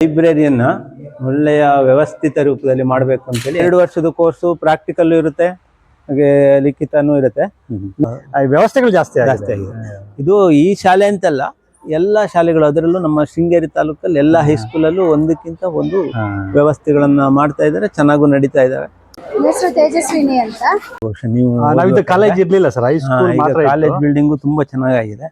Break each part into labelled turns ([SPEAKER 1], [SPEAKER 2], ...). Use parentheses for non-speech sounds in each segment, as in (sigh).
[SPEAKER 1] ಲೈಬ್ರರಿಯನ್ನ ಒಳ್ಳೆಯ ವ್ಯವಸ್ಥಿತ ರೂಪದಲ್ಲಿ ಮಾಡಬೇಕು ಅಂತೇಳಿ ಎರಡು ವರ್ಷದ ಕೋರ್ಸು ಪ್ರಾಕ್ಟಿಕಲ್ ಇರುತ್ತೆ ಹಾಗೆ ಲಿಖಿತನೂ ಇರುತ್ತೆ.
[SPEAKER 2] ಆ, ವ್ಯವಸ್ಥೆಗಳು ಜಾಸ್ತಿ
[SPEAKER 1] ಜಾಸ್ತಿ
[SPEAKER 2] ಆಗಿದೆ.
[SPEAKER 1] ಇದು ಈ ಶಾಲೆ ಅಂತಲ್ಲ ಎಲ್ಲ ಶಾಲೆಗಳು ಅದರಲ್ಲೂ ನಮ್ಮ ಶೃಂಗೇರಿ ತಾಲೂಕಲ್ಲಿ ಎಲ್ಲ ಹೈಸ್ಕೂಲಲ್ಲೂ ಒಂದಕ್ಕಿಂತ ಒಂದು. ವ್ಯವಸ್ಥೆಗಳನ್ನ ಮಾಡ್ತಾ ಇದ್ದಾರೆ ಚೆನ್ನಾಗೂ ನಡೀತಾ
[SPEAKER 3] ಇದ್ದಾರೆ. ಹೆಸರು ತೇಜಸ್ವಿನಿ ಅಂತ.
[SPEAKER 1] ಬಹುಶಃ ನೀವು
[SPEAKER 2] ಕಾಲೇಜ್ ಇರ್ಲಿಲ್ಲ ಸರ್ ಹೈಸ್ಕೂಲ್ ಮಾತ್ರ
[SPEAKER 1] ಕಾಲೇಜ್ ಬಿಲ್ಡಿಂಗು ತುಂಬಾ ಚೆನ್ನಾಗಿದೆ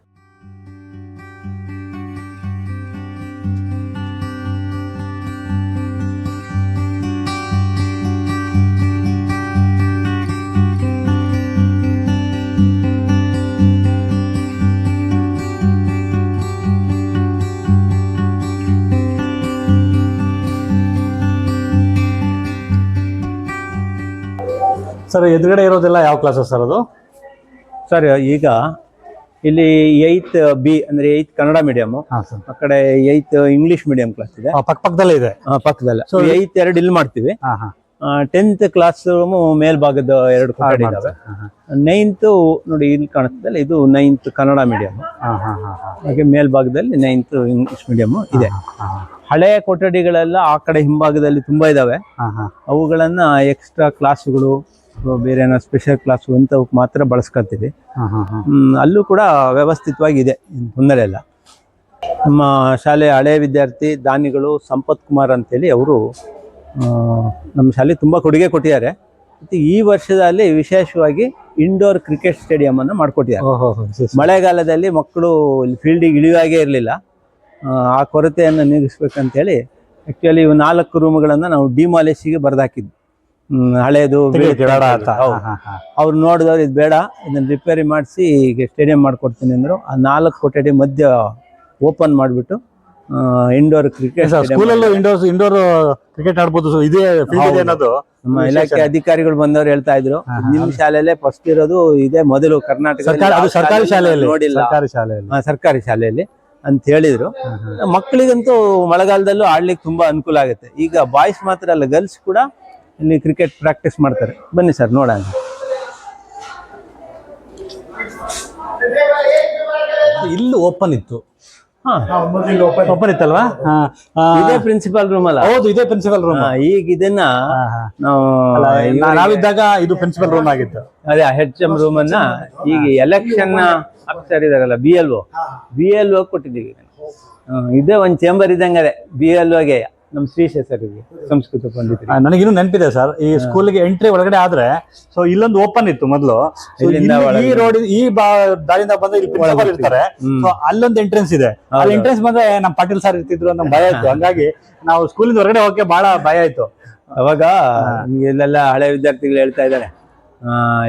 [SPEAKER 2] ಸರ್ ಎದುರುಗಡೆ ಇರೋದೆಲ್ಲ ಯಾವ ಕ್ಲಾಸಸ್ ಸರ್ ಅದು?
[SPEAKER 1] ಸರ್ ಈಗ ಇಲ್ಲಿ ಏಯ್ತ್ ಬಿ ಅಂದ್ರೆ ಏಯ್ತ್ ಕನ್ನಡ ಮೀಡಿಯಂ
[SPEAKER 2] ಹಾ ಸರ್
[SPEAKER 1] ಆ ಕಡೆ ಏಯ್ತ್ ಇಂಗ್ಲಿಷ್ ಮೀಡಿಯಂ ಕ್ಲಾಸ್ ಇದೆ.
[SPEAKER 2] ಪಕ್ಕ ಪಕ್ಕದಲ್ಲೇ ಇದೆ.
[SPEAKER 1] ಪಕ್ಕದಲ್ಲೇ
[SPEAKER 2] ಸೊ ಏತ್
[SPEAKER 1] ಏಯ್ತ್ ಎರಡು ಇಲ್ಲಿ ಮಾಡ್ತೀವಿ.
[SPEAKER 2] ಹಾಂ ಹಾಂ.
[SPEAKER 1] ಟೆಂತ್ ಕ್ಲಾಸ್ ರೂಮು ಮೇಲ್ಭಾಗದ ಎರಡು ಕೊಠಡಿ ಇದಾವೆ. ನೈನ್ತ್ ನೋಡಿ ಇಲ್ಲಿ ಕಾಣಿಸ್ತದೆ ಇದು ನೈನ್ತ್ ಕನ್ನಡ ಮೀಡಿಯಂ
[SPEAKER 2] ಹಾ ಹಾ ಹಾ ಹಾ.
[SPEAKER 1] ಹಾಗೆ ಮೇಲ್ಭಾಗದಲ್ಲಿ ನೈನ್ತ್ ಇಂಗ್ಲಿಷ್ ಮೀಡಿಯಂ ಇದೆ. ಹಳೆಯ ಕೊಠಡಿಗಳೆಲ್ಲ ಆ ಕಡೆ ಹಿಂಭಾಗದಲ್ಲಿ ತುಂಬಾ ಇದಾವೆ.
[SPEAKER 2] ಹಾಂ ಹಾಂ.
[SPEAKER 1] ಅವುಗಳನ್ನ ಎಕ್ಸ್ಟ್ರಾ ಕ್ಲಾಸ್ಗಳು ಬೇರೆ ಏನೋ ಸ್ಪೆಷಲ್ ಕ್ಲಾಸ್ ಇಂಥವಕ್ಕೆ ಮಾತ್ರ ಬಳಸ್ಕೊಳ್ತೀವಿ
[SPEAKER 2] ಹಾ ಹಾ ಹಾ.
[SPEAKER 1] ಅಲ್ಲೂ ಕೂಡ ವ್ಯವಸ್ಥಿತವಾಗಿದೆ ತೊಂದರೆ ಇಲ್ಲ. ನಮ್ಮ ಶಾಲೆಯ ಹಳೆಯ ವಿದ್ಯಾರ್ಥಿ ದಾನಿಗಳು ಸಂಪತ್ ಕುಮಾರ್ ಅಂತೇಳಿ ಅವರು ನಮ್ಮ ಶಾಲೆ ತುಂಬ ಕೊಡುಗೆ ಕೊಟ್ಟಿದ್ದಾರೆ. ಮತ್ತು ಈ ವರ್ಷದಲ್ಲಿ ವಿಶೇಷವಾಗಿ ಇಂಡೋರ್ ಕ್ರಿಕೆಟ್ ಸ್ಟೇಡಿಯಂ ಅನ್ನು ಮಾಡಿಕೊಟ್ಟಿದ್ದಾರೆ. ಮಳೆಗಾಲದಲ್ಲಿ ಮಕ್ಕಳು ಇಲ್ಲಿ ಫೀಲ್ಡಿಗೆ ಇಳಿಯುವಾಗೇ ಇರಲಿಲ್ಲ. ಆ ಕೊರತೆಯನ್ನು ನೀಗಿಸ್ಬೇಕಂತೇಳಿ ಆ್ಯಕ್ಚುಲಿ ಇವು ನಾಲ್ಕು ರೂಮ್ಗಳನ್ನು ನಾವು ಡಿಮಾಲಿಶಿಗೆ ಬರೆದಾಕಿದ್ವಿ. ಹಳೇದು
[SPEAKER 2] ಬೇಡ ಅಂತ.
[SPEAKER 1] ಅವ್ರು ನೋಡಿದವ್ರು ಇದು ಬೇಡ ಇದನ್ನ ರಿಪೇರಿ ಮಾಡಿಸಿ ಈಗ ಸ್ಟೇಡಿಯಂ ಮಾಡ್ಕೊಡ್ತೀನಿ ಅಂದ್ರು. ಆ ನಾಲ್ಕು ಕೊಠಡಿ ಮಧ್ಯ ಓಪನ್ ಮಾಡಿಬಿಟ್ಟು ಇಂಡೋರ್ ಕ್ರಿಕೆಟ್
[SPEAKER 2] ಸ್ಕೂಲಲ್ಲೂ ಇಂಡೋರ್ ಇಂಡೋರ್ ಕ್ರಿಕೆಟ್ ಆಡ್ಬೋದು ಇದೇ ಅನ್ನೋದು
[SPEAKER 1] ನಮ್ಮ ಇಲಾಖೆ ಅಧಿಕಾರಿಗಳು ಬಂದವರು ಹೇಳ್ತಾ ಇದ್ರು. ನಿಮ್ ಶಾಲೆಯಲ್ಲೇ ಫಸ್ಟ್ ಇರೋದು ಇದೇ ಮೊದಲು ಕರ್ನಾಟಕ
[SPEAKER 2] ಸರ್ಕಾರ ಶಾಲೆಯಲ್ಲಿ.
[SPEAKER 1] ನೋಡಿಲ್ಲ.
[SPEAKER 2] ಸರ್ಕಾರಿ ಶಾಲೆಯಲ್ಲಿ.
[SPEAKER 1] ಸರ್ಕಾರಿ ಶಾಲೆಯಲ್ಲಿ ಅಂತ ಹೇಳಿದ್ರು. ಮಕ್ಕಳಿಗಂತೂ ಮಳೆಗಾಲದಲ್ಲೂ ಆಡ್ಲಿಕ್ಕೆ ತುಂಬಾ ಅನುಕೂಲ ಆಗುತ್ತೆ. ಈಗ ಬಾಯ್ಸ್ ಮಾತ್ರ ಅಲ್ಲ ಗರ್ಲ್ಸ್ ಕೂಡ ಇಲ್ಲಿ ಕ್ರಿಕೆಟ್ ಪ್ರಾಕ್ಟೀಸ್ ಮಾಡ್ತಾರೆ. ಬನ್ನಿ ಸರ್ ನೋಡೋಣ.
[SPEAKER 2] ಇಲ್ಲಿ ಓಪನ್ ಇತ್ತು. ಓಪನ್ ಇತ್ತಲ್ವಾ?
[SPEAKER 1] ಇದೇ ಪ್ರಿನ್ಸಿಪಲ್ ರೂಮ್ ಅಲ್ಲ?
[SPEAKER 2] ಹೌದು ಇದೇ ಪ್ರಿನ್ಸಿಪಲ್ ರೂಮ್
[SPEAKER 1] ಈಗ ಇದನ್ನ ನಾವು
[SPEAKER 2] ನಾವಿದ್ದಾಗ ಇದು ಪ್ರಿನ್ಸಿಪಲ್ ರೂಮ್ ಆಗಿತ್ತು.
[SPEAKER 1] ಅದೇ ಹೆಚ್ ಎಂ ರೂಮ್ ಅನ್ನ ಈಗ ಎಲೆಕ್ಷನ್ ಆಫೀಸರ್ ಇದಾರಲ್ಲ B L O B L O ಕೊಟ್ಟಿದ್ದೀವಿ. ಇದೇ ಒಂದ್ ಚೇಂಬರ್ ಇದ್ದಂಗೆ ಅದೇ ಬಿ ಎಲ್ ಒಗೆ ನಮ್ಮ ಶ್ರೀಶೇಷರಿಗೆ ಸಂಸ್ಕೃತ
[SPEAKER 2] ಪಂಡಿತ ನನಗಿನ್ನೂ ನೆನಪಿದೆ ಸರ್ ಈ ಸ್ಕೂಲ್ಗೆ ಎಂಟ್ರಿ ಒಳಗಡೆ ಆದ್ರೆ ಸೊ ಇಲ್ಲೊಂದು ಓಪನ್ ಇತ್ತು ಮೊದಲು. ಈ ರೋಡ್ ಈ ದಾರಿಯಿಂದ ಬಂದ್ರೆ ಇಲ್ಲಿ ಪ್ರಿನ್ಸಿಪಾಲ್ ಇರ್ತಾರೆ. ಸೊ ಅಲ್ಲೊಂದು ಎಂಟ್ರೆನ್ಸ್ ಇದೆ. ಅಲ್ಲಿ ಎಂಟ್ರೆನ್ಸ್ ಬಂದ್ರೆ ನಮ್ಮ ಪಾಟೀಲ್ ಸರ್ ಇರ್ತಿದ್ರು ಅನ್ನೋ ಭಯ ಇತ್ತು. ಹಂಗಾಗಿ ನಾವು ಸ್ಕೂಲಿಂದ ಹೊರಗಡೆ ಹೋಗಕ್ಕೆ ಬಹಳ ಭಯ ಆಯ್ತು
[SPEAKER 1] ಅವಾಗ ನಿಮ್ಗೆ ಇಲ್ಲೆಲ್ಲ ಹಳೆ ವಿದ್ಯಾರ್ಥಿಗಳು ಹೇಳ್ತಾ ಇದ್ದಾರೆ.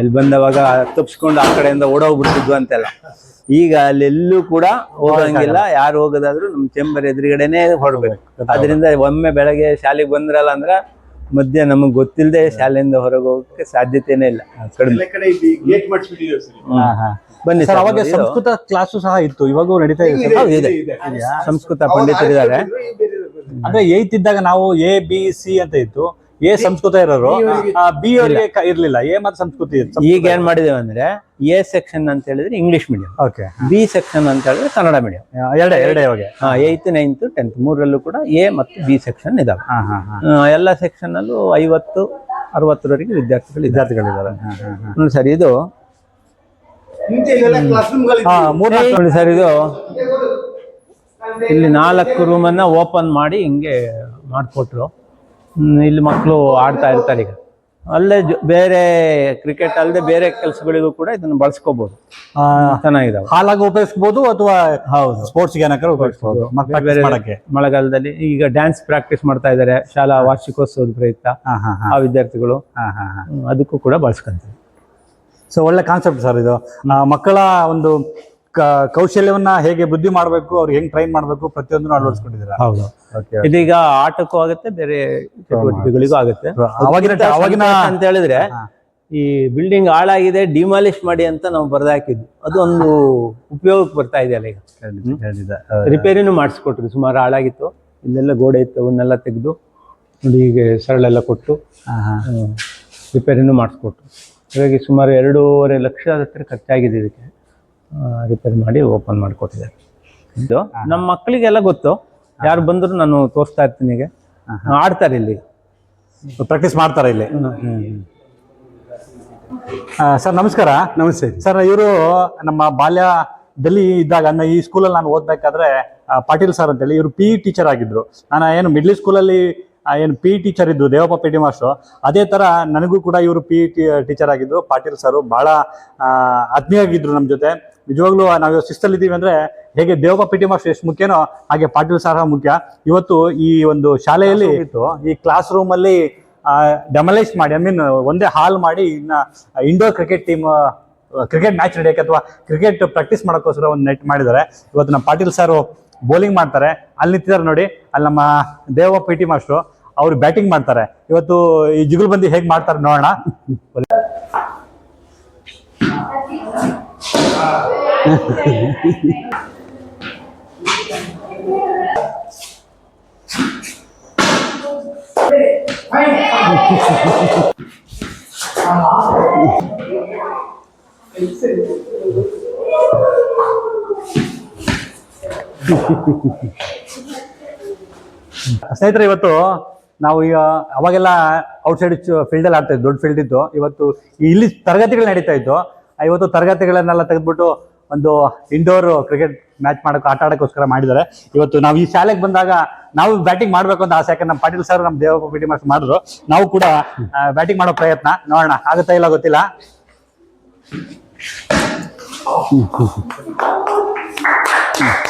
[SPEAKER 1] ಇಲ್ಲಿ ಬಂದವಾಗ ತಪ್ಪಿಸ್ಕೊಂಡು ಆ ಕಡೆಯಿಂದ ಓಡೋಗ್ಬಿಡ್ತಿದ್ವು ಅಂತೆಲ್ಲ. ಈಗ ಅಲ್ಲೆಲ್ಲೂ ಕೂಡ ಹೋಗಂಗಿಲ್ಲ. ಯಾರು ಹೋಗೋದಾದ್ರೂ ನಮ್ಮ ಚೇಂಬರ್ ಎದುರುಗಡೆನೆ ಹೊರಬೇಕು ಅದರಿಂದ ಒಮ್ಮೆ ಬೆಳಗ್ಗೆ ಶಾಲೆಗೆ ಬಂದ್ರಲ್ಲ ಅಂದ್ರ ಮಧ್ಯ ನಮಗ್ ಗೊತ್ತಿಲ್ಲದೆ ಶಾಲೆಯಿಂದ ಹೊರಗೆ ಹೋಗಕ್ಕೆ ಸಾಧ್ಯತೆನೇ ಇಲ್ಲ. ಬನ್ನಿ
[SPEAKER 2] ಸರ್ ಅವಾಗ ಸಂಸ್ಕೃತ ಕ್ಲಾಸು ಸಹ ಇತ್ತು. ಇವಾಗೂ ನಡೀತಾ ಇದೆ.
[SPEAKER 1] ಸಂಸ್ಕೃತ ಪಂಡಿತರಿದ್ದಾರೆ.
[SPEAKER 2] ಅಂದ್ರೆ ಏತ್ ಇದ್ದಾಗ ನಾವು ಎ ಬಿ ಸಿ ಅಂತ ಇತ್ತು. ಎ ಸಂಸ್ಕೃತ ಇರೋರು? ಬಿ ಅವರಿಗೆ ಇರ್ಲಿಲ್ಲ. ಎ ಮತ್ತೆ ಸಂಸ್ಕೃತಿ
[SPEAKER 1] ಈಗ ಏನ್ ಮಾಡಿದೇವೆ ಅಂದ್ರೆ ಎ ಸೆಕ್ಷನ್ ಅಂತ ಹೇಳಿದ್ರೆ English medium
[SPEAKER 2] okay
[SPEAKER 1] B section ಅಂತ ಹೇಳಿದ್ರೆ ಕನ್ನಡ ಮೀಡಿಯಂ
[SPEAKER 2] ಎರಡೇ ಎರಡೇ ಇವಾಗ
[SPEAKER 1] ಏಯ್ತ್ ನೈನ್ತ್ ಟೆಂತ್ ಮೂರಲ್ಲೂ ಕೂಡ ಎ ಮತ್ತು ಬಿ ಸೆಕ್ಷನ್ ಇದಾವೆ. ಎಲ್ಲ ಸೆಕ್ಷನ್ ಅಲ್ಲೂ ಐವತ್ತು ಅರವತ್ತರವರೆಗೆ ವಿದ್ಯಾರ್ಥಿಗಳು ಇದ್ದಾರೆ.
[SPEAKER 2] ವಿದ್ಯಾರ್ಥಿಗಳಿದ್ದಾರೆ.
[SPEAKER 1] ಸರ್ ಇದು ನೋಡಿ ಸರ್ ಇದು ಇಲ್ಲಿ ನಾಲ್ಕು ರೂಮನ್ನ ಓಪನ್ ಮಾಡಿ ಹಿಂಗೆ ಮಾಡಿಕೊಟ್ರು. ಇಲ್ಲಿ ಮಕ್ಕಳು ಆಡ್ತಾ ಇರ್ತಾರೆ ಈಗ. ಅಲ್ಲೇ ಬೇರೆ ಕ್ರಿಕೆಟ್ ಅಲ್ಲದೆ ಬೇರೆ ಕೆಲಸಗಳಿಗೂ ಕೂಡ ಇದನ್ನು ಬಳಸ್ಕೋಬಹುದು ಚೆನ್ನಾಗಿದಾವೆ.
[SPEAKER 2] ಹಾಲಾಗಿ ಉಪಯೋಗಿಸಬಹುದು ಅಥವಾ
[SPEAKER 1] ಹೌದು.
[SPEAKER 2] ಸ್ಪೋರ್ಟ್ಸ್ ಉಪಯೋಗಿಸಬಹುದು
[SPEAKER 1] ಬೇರೆ
[SPEAKER 2] ಮಾಡಕ್ಕೆ?
[SPEAKER 1] ಮಳೆಗಾಲದಲ್ಲಿ ಈಗ ಡ್ಯಾನ್ಸ್ ಪ್ರಾಕ್ಟೀಸ್ ಮಾಡ್ತಾ ಇದ್ದಾರೆ. ಶಾಲಾ ವಾರ್ಷಿಕೋತ್ಸವದ ಪ್ರಯುಕ್ತ ಆ ವಿದ್ಯಾರ್ಥಿಗಳು. ಅದಕ್ಕೂ ಕೂಡ ಬಳಸ್ಕೊಂತಾರೆ.
[SPEAKER 2] ಸೊ ಒಳ್ಳೆ ಕಾನ್ಸೆಪ್ಟ್ ಸರ್ ಇದು. ಮಕ್ಕಳ ಒಂದು ಕೌಶಲ್ಯವನ್ನ ಹೇಗೆ ಬುದ್ಧಿ ಮಾಡಬೇಕು ಅವ್ರಿಗೆ ಹೆಂಗ್ ಟ್ರೈನ್ ಮಾಡಬೇಕು ಪ್ರತಿಯೊಂದನ್ನು ಅಳವಡಿಸ್ಕೊಂಡಿದ್ದೀರಾ?
[SPEAKER 1] ಹೌದು. ಇದೀಗ ಆಟಕ್ಕೂ ಆಗುತ್ತೆ ಬೇರೆ ಚಟುವಟಿಕೆಗಳಿಗೂ ಆಗುತ್ತೆ.
[SPEAKER 2] ಅವಾಗಿನ ಅವಾಗಿನ
[SPEAKER 1] ಅಂತ ಹೇಳಿದ್ರೆ ಈ ಬಿಲ್ಡಿಂಗ್ ಹಾಳಾಗಿದೆ ಡಿಮಾಲಿಶ್ ಮಾಡಿ ಅಂತ ನಾವು ಬರ್ದಾಕಿದ್ವಿ ಅದು ಒಂದು ಉಪಯೋಗಕ್ಕೆ ಬರ್ತಾ ಇದೆಯಲ್ಲ ಈಗ. ರಿಪೇರಿನೂ ಮಾಡಿಸ್ಕೊಟ್ರು ಸುಮಾರು ಹಾಳಾಗಿತ್ತು. ಇಲ್ಲೆಲ್ಲ ಗೋಡೆ ಇತ್ತು ಅವನ್ನೆಲ್ಲ ತೆಗೆದು ನೋಡಿ ಹೀಗೆ ಸರಳೆಲ್ಲ ಕೊಟ್ಟು ರಿಪೇರಿನೂ ಮಾಡಿಸ್ಕೊಟ್ರು. ಹಾಗಾಗಿ ಸುಮಾರು ಎರಡೂವರೆ ಲಕ್ಷ ಹತ್ರ ಖರ್ಚಾಗಿದೆ ಇದಕ್ಕೆ. ರಿಪೇರಿ ಮಾಡಿ ಓಪನ್ ಮಾಡಿಕೊಟ್ಟಿದ್ದಾರೆ. ಇದು ನಮ್ಮ ಮಕ್ಕಳಿಗೆಲ್ಲ ಗೊತ್ತು. ಯಾರು ಬಂದ್ರು ನಾನು ತೋರಿಸ್ತಾ ಇರ್ತೀನಿ ಈಗ. ಆಡ್ತಾರೆ ಇಲ್ಲಿ.
[SPEAKER 2] ಪ್ರಾಕ್ಟೀಸ್ ಮಾಡ್ತಾರೆ ಇಲ್ಲಿ. ಸರ್ ನಮಸ್ಕಾರ.
[SPEAKER 4] ನಮಸ್ತೆ.
[SPEAKER 2] ಸರ್ ಇವರು ನಮ್ಮ ಬಾಲ್ಯದಲ್ಲಿ ಇದ್ದಾಗ ಅಂದ್ರೆ ಈ ಸ್ಕೂಲಲ್ಲಿ ನಾನು ಓದ್ಬೇಕಾದ್ರೆ ಪಾಟೀಲ್ ಸರ್ ಅಂತೇಳಿ ಇವರು ಪಿ ಟೀಚರ್ ಆಗಿದ್ರು. ನಾನು ಏನು ಮಿಡ್ಲ್ ಸ್ಕೂಲಲ್ಲಿ ಏನು ಪಿ ಟೀಚರ್ ಇದ್ದು ದೇವಪ್ಪ ಪಿ ಟಿ ಮಾಸ್ಟ್ರು ಅದೇ ಥರ ನನಗೂ ಕೂಡ ಇವರು ಪಿ ಟಿ ಟೀಚರ್ ಆಗಿದ್ರು ಪಾಟೀಲ್ ಸರ್ ಬಹಳ ಆ, ಆತ್ಮೀಯ ಆಗಿದ್ರು ನಮ್ಮ ಜೊತೆ. ನಿಜವಾಗ್ಲೂ ನಾವು ಶಿಸ್ತಲ್ಲಿ ಇದ್ದೀವಿ ಅಂದ್ರೆ ಹೇಗೆ ದೇವಪ್ಪ ಪಿ ಟಿ ಮಾಸ್ಟರ್ ಎಷ್ಟು ಮುಖ್ಯನೋ ಹಾಗೆ ಪಾಟೀಲ್ ಸರ್ ಮುಖ್ಯ. ಇವತ್ತು ಈ ಒಂದು ಶಾಲೆಯಲ್ಲಿ ಇತ್ತು. ಈ ಕ್ಲಾಸ್ ರೂಮ್ ಅಲ್ಲಿ ಡೆಮಲೈಸ್ ಮಾಡಿ ಐ ಮೀನ್ ಒಂದೇ ಹಾಲ್ ಮಾಡಿ ಇನ್ನು indoor cricket team cricket match ನಡೆಯಕ್ಕೆ ಅಥವಾ ಕ್ರಿಕೆಟ್ ಪ್ರಾಕ್ಟೀಸ್ ಮಾಡೋಕ್ಕೋಸ್ಕರ ಒಂದು ನೆಟ್ ಮಾಡಿದ್ದಾರೆ. ಇವತ್ತು ನಮ್ಮ ಪಾಟೀಲ್ ಸರ್ ಬೌಲಿಂಗ್ ಮಾಡ್ತಾರೆ. ಅಲ್ಲಿ ನಿಂತಿದ್ದಾರೆ ನೋಡಿ. ಅಲ್ಲಿ ನಮ್ಮ ದೇವ ಪಿ ಟಿ ಮಾಸ್ಟ್ರು ಅವ್ರು ಬ್ಯಾಟಿಂಗ್ ಮಾಡ್ತಾರೆ. ಇವತ್ತು ಈ ಜಿಗುಲ್ಬಂದಿ ಹೇಗೆ ಮಾಡ್ತಾರೆ ನೋಡೋಣ. (laughs) (laughs) ಸ್ನೇಹಿತರೆ, ಇವತ್ತು ನಾವು ಈಗ ಅವಾಗೆಲ್ಲ ಔಟ್ಸೈಡ್ ಫೀಲ್ಡಲ್ಲಿ ಆಡ್ತಾ ಇದ್ದು ದೊಡ್ಡ ಫೀಲ್ಡ್ ಇತ್ತು. ಇವತ್ತು ಇಲ್ಲಿ ತರಗತಿಗಳು ನಡೀತಾ ಇತ್ತು. ಇವತ್ತು ತರಗತಿಗಳನ್ನೆಲ್ಲ ತೆಗೆದ್ಬಿಟ್ಟು ಒಂದು ಇಂಡೋರ್ ಕ್ರಿಕೆಟ್ ಮ್ಯಾಚ್ ಮಾಡೋಕೆ, ಆಟ ಆಡೋಕ್ಕೋಸ್ಕರ ಮಾಡಿದ್ದಾರೆ. ಇವತ್ತು ನಾವು ಈ ಶಾಲೆಗೆ ಬಂದಾಗ ನಾವು ಬ್ಯಾಟಿಂಗ್ ಮಾಡಬೇಕು ಅಂತ ಆಸೆ, ಯಾಕಂದ್ರೆ ನಮ್ಮ ಪಾಟೀಲ್ ಸರ್ ನಮ್ಮ ದೇವಪ್ಪ ಪಿ ಟಿ ಮಾಸ್ಟರ್ ಮಾಡಿದ್ರು. ನಾವು ಕೂಡ ಬ್ಯಾಟಿಂಗ್ ಮಾಡೋ ಪ್ರಯತ್ನ ನೋಡೋಣ. ಆಗುತ್ತಾ ಇಲ್ಲ ಗೊತ್ತಿಲ್ಲ? (laughs)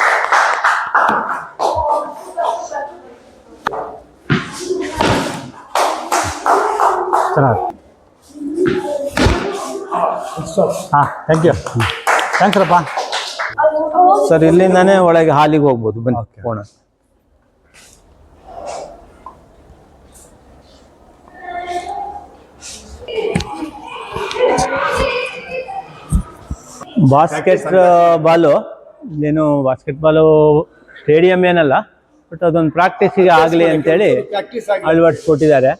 [SPEAKER 2] ಚೆನ್ನಾಗಿ ಹಾಂ ಥ್ಯಾಂಕ್ ಯು ಥ್ಯಾಂಕ್ಸ್ ರಪ್ಪ.
[SPEAKER 1] ಸರ್ ಇಲ್ಲಿಂದಾನೇ ಒಳಗೆ ಹಾಲಿಗೆ ಹೋಗ್ಬೋದು. ಬನ್ನಿ. ಹೋಗೋಣ. ಬಾಸ್ಕೆಟ್ ಬಾಲು ಏನು ಬಾಸ್ಕೆಟ್ ಬಾಲು ಸ್ಟೇಡಿಯಂ ಏನಲ್ಲ ಬಟ್ ಅದೊಂದು ಪ್ರಾಕ್ಟೀಸಿಗೆ ಆಗಲಿ ಅಂತೇಳಿ ಅಳವಡಿಸ್ಕೊಟ್ಟಿದ್ದಾರೆ.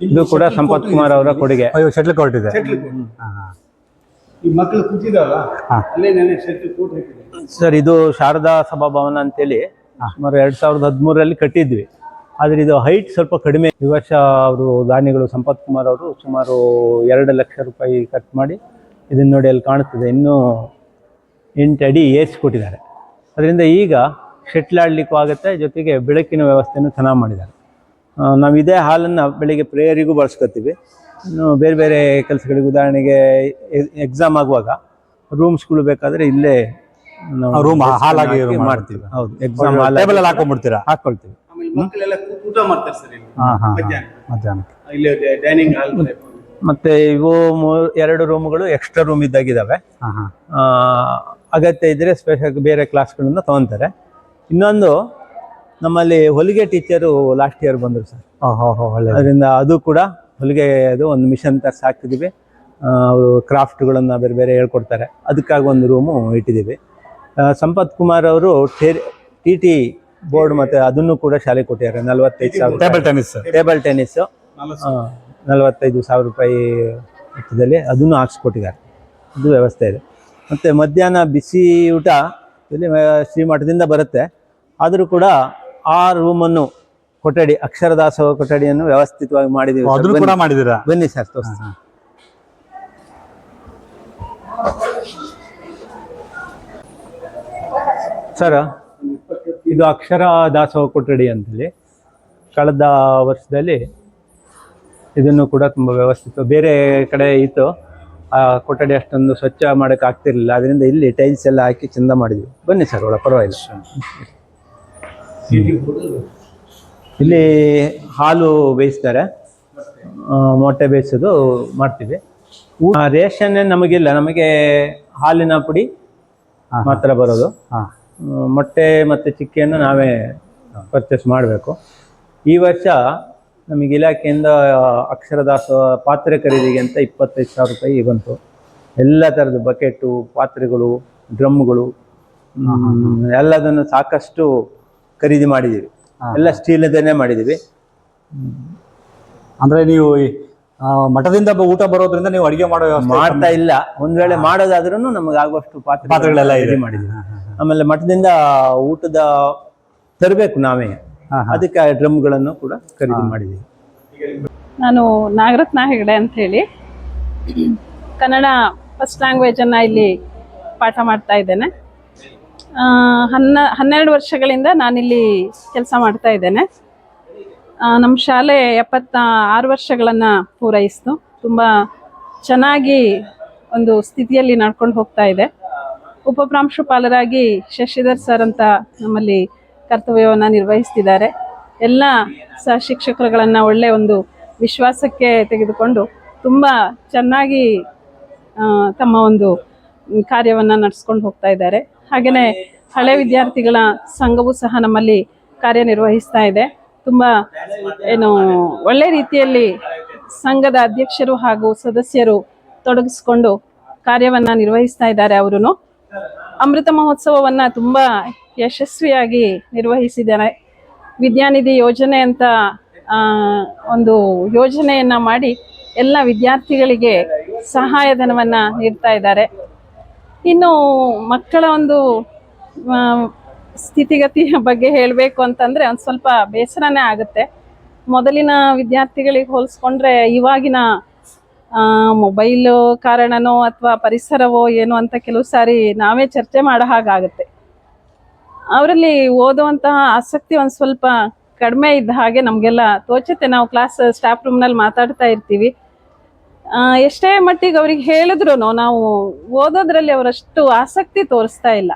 [SPEAKER 1] ಇದು ಕೂಡ ಸಂಪತ್ ಕುಮಾರ್ ಅವರ ಕೊಡುಗೆ.
[SPEAKER 2] ಅಯ್ಯೋ ಶೆಟ್ಲ್ ಕೋರ್ಟ್ ಇದೆ.
[SPEAKER 4] ಶಟ್ಲ್
[SPEAKER 2] ಹಾಂ ಹಾಂ.
[SPEAKER 4] ಈ ಮಕ್ಕಳು ಕೂತಿದಾವಲ್ಲ
[SPEAKER 2] ಹಾ.
[SPEAKER 4] ಅಲ್ಲೇ ನೆನೆ ಶೆಟ್ಲ್ ಕೋಟ್ ಹಾಕಿದೆ
[SPEAKER 1] ಸರ್ ಇದು ಶಾರದಾ ಸಭಾಭವನ ಅಂತೇಳಿ ಸುಮಾರು ಎರಡ್ ಸಾವಿರದ ಹದಿಮೂರರಲ್ಲಿ ಕಟ್ಟಿದ್ವಿ. ಆದ್ರೆ ಇದು ಹೈಟ್ ಸ್ವಲ್ಪ ಕಡಿಮೆ. ಈ ವರ್ಷ ಅವರು ದಾನಿಗಳು ಸಂಪತ್ ಕುಮಾರ್ ಅವರು ಸುಮಾರು ಎರಡು ಲಕ್ಷ ರೂಪಾಯಿ ಖರ್ಚು ಮಾಡಿ ಇದನ್ನ ನೋಡಿ ಅಲ್ಲಿ ಕಾಣುತ್ತದೆ. ಇನ್ನೂ ಎಂಟು ಅಡಿ ಏರ್ಸಿ ಕೊಟ್ಟಿದ್ದಾರೆ. ಅದರಿಂದ ಈಗ ಶೆಟ್ಲ್ ಆಡ್ಲಿಕ್ಕೂ ಆಗುತ್ತೆ ಜೊತೆಗೆ ಬೆಳಕಿನ ವ್ಯವಸ್ಥೆಯನ್ನು ಚೆನ್ನಾಗಿ ಮಾಡಿದ್ದಾರೆ. ನಾವು ಇದೇ ಹಾಲನ್ನು ಬೆಳಿಗ್ಗೆ ಪ್ರೇಯರಿಗೂ ಬಳಸ್ಕೊತೀವಿ. ಇನ್ನು ಬೇರೆ ಬೇರೆ ಕೆಲಸಗಳಿಗೆ ಉದಾಹರಣೆಗೆ ಎಕ್ಸಾಮ್ ಆಗುವಾಗ ರೂಮ್ಸ್ಗಳು ಬೇಕಾದ್ರೆ ಇಲ್ಲೇ ರೂಮ್
[SPEAKER 2] ಹಾಲ್
[SPEAKER 1] desk
[SPEAKER 2] ಆಗಿ
[SPEAKER 1] ಹಾಕಿ ಮಾಡ್ತೀವಿ. ಹೌದು ಎಕ್ಸಾಮ್ ಹಾಲ್
[SPEAKER 2] ಟೇಬಲ್ ಅಲ್ಲಿ ಹಾಕೊಂಡ್ಬಿಡ್ತೀರಾ?
[SPEAKER 1] ಹಾಕೊಳ್ತೀವಿ.
[SPEAKER 4] ಆಮೇಲೆ ಮಕ್ಕಳೆಲ್ಲ ಕೂತು ಊಟ ಮಾಡ್ತಾರೆ ಸರ್ ಇಲ್ಲಿ.
[SPEAKER 2] ಹಾಂ ಹಾಂ
[SPEAKER 4] ಮಧ್ಯಾಹ್ನ.
[SPEAKER 2] ಮಧ್ಯಾಹ್ನ
[SPEAKER 4] ಇಲ್ಲಿ ಡೈನಿಂಗ್ ಹಾಲ್
[SPEAKER 1] ಮತ್ತೆ ಇವು ಮೂರು ಎರಡು ರೂಮ್ಗಳು ಎಕ್ಸ್ಟ್ರಾ ರೂಮ್ ಇದ್ದಾಗಿದ್ದಾವೆ
[SPEAKER 2] ಹಾಂ ಹಾಂ.
[SPEAKER 1] ಆ, ಅಗತ್ಯ ಇದ್ರೆ ಸ್ಪೆಷಲ್ ಬೇರೆ ಕ್ಲಾಸ್ಗಳನ್ನ ತಗೊತಾರೆ. ಇನ್ನೊಂದು ನಮ್ಮಲ್ಲಿ ಹೊಲಿಗೆ ಟೀಚರು ಲಾಸ್ಟ್ ಇಯರ್ ಬಂದರು ಸರ್. ಅದರಿಂದ ಅದು ಕೂಡ ಹೊಲಿಗೆ ಅದು ಒಂದು ಮಿಷನ್ ತರಿಸಿ ಹಾಕ್ತಿದ್ದೀವಿ ಅವರು ಕ್ರಾಫ್ಟ್ಗಳನ್ನು ಬೇರೆ ಬೇರೆ ಹೇಳ್ಕೊಡ್ತಾರೆ. ಅದಕ್ಕಾಗಿ ಒಂದು ರೂಮು ಇಟ್ಟಿದ್ದೀವಿ ಸಂಪತ್ ಕುಮಾರ್ ಅವರು ಟಿ ಟಿ ಬೋರ್ಡ್ ಮತ್ತು ಅದನ್ನು ಕೂಡ ಶಾಲೆ ಕೊಟ್ಟಿದ್ದಾರೆ. ನಲವತ್ತೈದು ಸಾವಿರ
[SPEAKER 2] ಟೇಬಲ್ ಟೆನಿಸ್
[SPEAKER 1] ಟೇಬಲ್ ಟೆನಿಸ್ ನಲವತ್ತೈದು ಸಾವಿರ ರೂಪಾಯಿ ವೆಚ್ಚದಲ್ಲಿ ಅದನ್ನು ಹಾಕ್ಸ್ಕೊಟ್ಟಿದ್ದಾರೆ. ಅದು ವ್ಯವಸ್ಥೆ ಇದೆ. ಮತ್ತು ಮಧ್ಯಾಹ್ನ ಬಿಸಿ ಊಟ ಇಲ್ಲಿ ಶ್ರೀಮಠದಿಂದ ಬರುತ್ತೆ. ಆದರೂ ಕೂಡ ಆ ರೂಮನ್ನು ಕೊಠಡಿ ಅಕ್ಷರದಾಸೋಹ ಕೊಠಡಿಯನ್ನು ವ್ಯವಸ್ಥಿತವಾಗಿ ಮಾಡಿದೀವಿ ಸರ್.
[SPEAKER 2] ಅದನ್ನು ಕೂಡ
[SPEAKER 1] ಬನ್ನಿ.
[SPEAKER 2] ಮಾಡಿದ್ದೀರಾ?
[SPEAKER 1] ಬನ್ನಿ ಸರ್ ತೋರಿಸ್ತೀನಿ. ಸರ್ ಇದು ಅಕ್ಷರ ದಾಸೋಹ ಕೊಠಡಿ ಅಂತೇಳಿ. ಕಳೆದ ವರ್ಷದಲ್ಲಿ ಇದನ್ನು ಕೂಡ ತುಂಬ ವ್ಯವಸ್ಥಿತ ಬೇರೆ ಕಡೆ ಇತ್ತು. ಆ ಕೊಠಡಿ ಅಷ್ಟೊಂದು ಸ್ವಚ್ಛ ಮಾಡೋಕೆ ಆಗ್ತಿರ್ಲಿಲ್ಲ. ಅದರಿಂದ ಇಲ್ಲಿ ಟೈಲ್ಸ್ ಎಲ್ಲ ಹಾಕಿ ಚಂದ ಮಾಡಿದ್ವಿ. ಬನ್ನಿ ಸರ್ ಒಳ ಪರವಾಗಿಲ್ಲ. ಇಲ್ಲಿ ಹಾಲು ಬೇಯಿಸ್ತಾರೆ. ಮೊಟ್ಟೆ ಬೇಯಿಸೋದು ಮಾಡ್ತೀವಿ. ರೇಷನ್ ಆ, ರೇಷನ್ನೇ ನಮಗಿಲ್ಲ. ನಮಗೆ ಹಾಲಿನ ಪುಡಿ ಮಾತ್ರ ಬರೋದು. ಮೊಟ್ಟೆ ಮತ್ತು ಚಿಕ್ಕಿಯನ್ನು ನಾವೇ ಪರ್ಚೇಸ್ ಮಾಡಬೇಕು. ಈ ವರ್ಷ ನಮಗೆ ಇಲಾಖೆಯಿಂದ ಅಕ್ಷರದಾಸ ಪಾತ್ರೆ ಖರೀದಿಗೆ ಅಂತ ಇಪ್ಪತ್ತೈದು ಸಾವಿರ ರೂಪಾಯಿ ಬಂತು. ಎಲ್ಲ ಥರದ ಬಕೆಟು ಪಾತ್ರೆಗಳು ಡ್ರಮ್ಗಳು ಎಲ್ಲದನ್ನು ಸಾಕಷ್ಟು ಖರೀದಿ ಮಾಡಿದ್ದೀವಿ. ಎಲ್ಲ ಸ್ಟೀಲ್ದನ್ನೇ ಮಾಡಿದ್ದೀವಿ.
[SPEAKER 2] ಅಂದ್ರೆ ನೀವು ಆ, ಮಠದಿಂದ ಬ- ಊಟ ಬರೋದ್ರಿಂದ ನೀವು ಅಡಿಗೆ ಮಾಡೋ ವ್ಯವಸ್ಥೆ
[SPEAKER 1] ಮಾಡ್ತಾ ಇಲ್ಲ. ಒಂದ್ ವೇಳೆ ಮಾಡೋದಾದ್ರೂ ನಮಗೆ ಆಗುವಷ್ಟು ಪಾತ್ರೆ
[SPEAKER 2] ಪಾತ್ರೆಗಳೆಲ್ಲ ಇದೆ.
[SPEAKER 1] ಮಾಡಿದ್ದೀವಿ. ಆಮೇಲೆ ಮಠದಿಂದ ಊಟದ ತರಬೇಕು ನಾವೇ.
[SPEAKER 2] ಹಾ, ಹಾ.
[SPEAKER 1] ಅದಕ್ಕೆ ಡ್ರಮ್ಗಳನ್ನು ಕೂಡ ಖರೀದಿ ಮಾಡಿದ್ದೀವಿ.
[SPEAKER 5] ನಾನು ನಾಗರತ್ನ ಹೆಗಡೆ ಅಂತ ಹೇಳಿ. ಕನ್ನಡ ಫಸ್ಟ್ ಲ್ಯಾಂಗ್ವೇಜನ್ನು ಇಲ್ಲಿ ಪಾಠ ಮಾಡ್ತಾ ಇದ್ದೇನೆ. ಹನ್ನ ಹನ್ನೆರಡು ವರ್ಷಗಳಿಂದ ನಾನಿಲ್ಲಿ ಕೆಲಸ ಮಾಡ್ತಾ ಇದ್ದೇನೆ. ನಮ್ಮ ಶಾಲೆ ಎಪ್ಪತ್ತ ಆರು ವರ್ಷಗಳನ್ನು ಪೂರೈಸಿತು. ತುಂಬ ಚೆನ್ನಾಗಿ ಒಂದು ಸ್ಥಿತಿಯಲ್ಲಿ ನಡ್ಕೊಂಡು ಹೋಗ್ತಾ ಇದೆ. ಉಪಪ್ರಾಂಶುಪಾಲರಾಗಿ ಶಶಿಧರ್ ಸರ್ ಅಂತ ನಮ್ಮಲ್ಲಿ ಕರ್ತವ್ಯವನ್ನು ನಿರ್ವಹಿಸ್ತಿದ್ದಾರೆ. ಎಲ್ಲ ಸಹ ಶಿಕ್ಷಕರುಗಳನ್ನು ಒಳ್ಳೆಯ ಒಂದು ವಿಶ್ವಾಸಕ್ಕೆ ತೆಗೆದುಕೊಂಡು ತುಂಬ ಚೆನ್ನಾಗಿ ತಮ್ಮ ಒಂದು ಕಾರ್ಯವನ್ನು ನಡೆಸ್ಕೊಂಡು ಹೋಗ್ತಾ ಇದ್ದಾರೆ. ಹಾಗೆಯೇ ಹಳೆ ವಿದ್ಯಾರ್ಥಿಗಳ ಸಂಘವು ಸಹ ನಮ್ಮಲ್ಲಿ ಕಾರ್ಯನಿರ್ವಹಿಸ್ತಾ ಇದೆ. ತುಂಬ ಏನು ಒಳ್ಳೆ ರೀತಿಯಲ್ಲಿ ಸಂಘದ ಅಧ್ಯಕ್ಷರು ಹಾಗೂ ಸದಸ್ಯರು ತೊಡಗಿಸ್ಕೊಂಡು ಕಾರ್ಯವನ್ನು ನಿರ್ವಹಿಸ್ತಾ ಇದ್ದಾರೆ ಅವರು ಅಮೃತ ಮಹೋತ್ಸವವನ್ನು ತುಂಬ ಯಶಸ್ವಿಯಾಗಿ ನಿರ್ವಹಿಸಿದ್ದಾರೆ. ವಿದ್ಯಾನಿಧಿ ಯೋಜನೆ ಅಂತ ಒಂದು ಯೋಜನೆಯನ್ನು ಮಾಡಿ ಎಲ್ಲ ವಿದ್ಯಾರ್ಥಿಗಳಿಗೆ ಸಹಾಯಧನವನ್ನು ನೀಡ್ತಾ ಇದ್ದಾರೆ. ಇನ್ನು ಮಕ್ಕಳ ಒಂದು ಸ್ಥಿತಿಗತಿಯ ಬಗ್ಗೆ ಹೇಳಬೇಕು ಅಂತಂದರೆ ಒಂದು ಸ್ವಲ್ಪ ಬೇಸರನೇ ಆಗುತ್ತೆ. ಮೊದಲಿನ ವಿದ್ಯಾರ್ಥಿಗಳಿಗೆ ಹೋಲಿಸ್ಕೊಂಡ್ರೆ ಇವಾಗಿನ ಮೊಬೈಲು ಕಾರಣನೋ ಅಥವಾ ಪರಿಸರವೋ ಏನೋ ಅಂತ ಕೆಲವು ಸಾರಿ ನಾವೇ ಚರ್ಚೆ ಮಾಡೋ ಹಾಗಾಗುತ್ತೆ. ಅವರಲ್ಲಿ ಓದುವಂತಹ ಆಸಕ್ತಿ ಒಂದು ಸ್ವಲ್ಪ ಕಡಿಮೆ ಇದ್ದ ಹಾಗೆ ನಮಗೆಲ್ಲ ತೋಚುತ್ತೆ. ನಾವು ಕ್ಲಾಸ್ ಸ್ಟಾಫ್ ರೂಮ್ನಲ್ಲಿ ಮಾತಾಡ್ತಾ ಇರ್ತೀವಿ. ಎಷ್ಟೇ ಮಟ್ಟಿಗೆ ಅವ್ರಿಗೆ ಹೇಳಿದ್ರು ನಾವು ಓದೋದ್ರಲ್ಲಿ ಅವರಷ್ಟು ಆಸಕ್ತಿ ತೋರಿಸ್ತಾ ಇಲ್ಲ.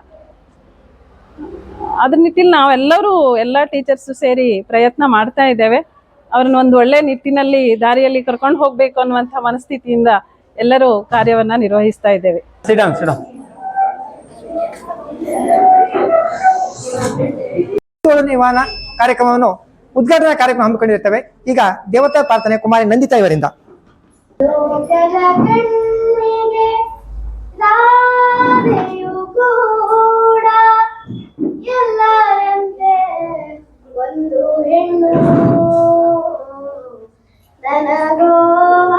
[SPEAKER 5] ಅದ್ರ ನಿಟ್ಟಿನಲ್ಲಿ ನಾವೆಲ್ಲರೂ ಎಲ್ಲ ಟೀಚರ್ಸ್ ಸೇರಿ ಪ್ರಯತ್ನ ಮಾಡ್ತಾ ಇದ್ದೇವೆ. ಅವ್ರನ್ನ ಒಂದು ಒಳ್ಳೆ ನಿಟ್ಟಿನಲ್ಲಿ ದಾರಿಯಲ್ಲಿ ಕರ್ಕೊಂಡು ಹೋಗ್ಬೇಕು ಅನ್ನುವಂಥ ಮನಸ್ಥಿತಿಯಿಂದ ಎಲ್ಲರೂ ಕಾರ್ಯವನ್ನ ನಿರ್ವಹಿಸ್ತಾ ಇದ್ದೇವೆ.
[SPEAKER 6] ಕಾರ್ಯಕ್ರಮವನ್ನು ಉದ್ಘಾಟನಾ ಕಾರ್ಯಕ್ರಮ ಹಮ್ಮಿಕೊಂಡಿರ್ತವೆ. ಈಗ ದೇವತಾ ಪ್ರಾರ್ಥನೆ ಕುಮಾರಿ ನಂದಿತಾ ಇವರಿಂದ.
[SPEAKER 3] ಲೋಕದ ಕಣ್ಣಿಗೆ ರಾಧೆಯು ಕೂಡ ಎಲ್ಲರಂತೆ ಒಂದು ಹೆಣ್ಣು. ನನಗೋವಾಗೆ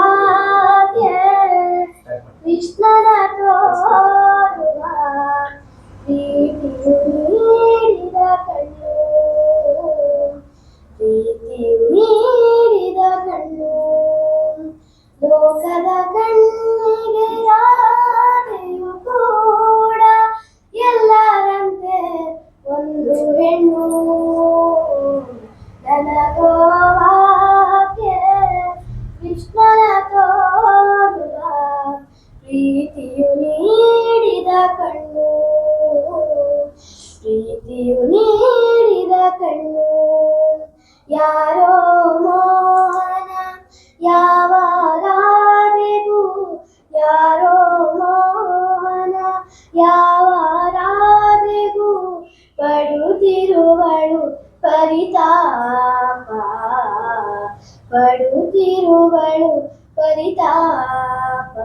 [SPEAKER 3] ಕೃಷ್ಣನ ತೋರುವ ಪ್ರೀತಿಯು ನೀಡಿದ ಕಣ್ಣು. ಪ್ರೀತಿಯು ನೀಡಿದ ಕಣ್ಣಿಗೆ ರಾಧೆಯು ಪರಿತಾಪ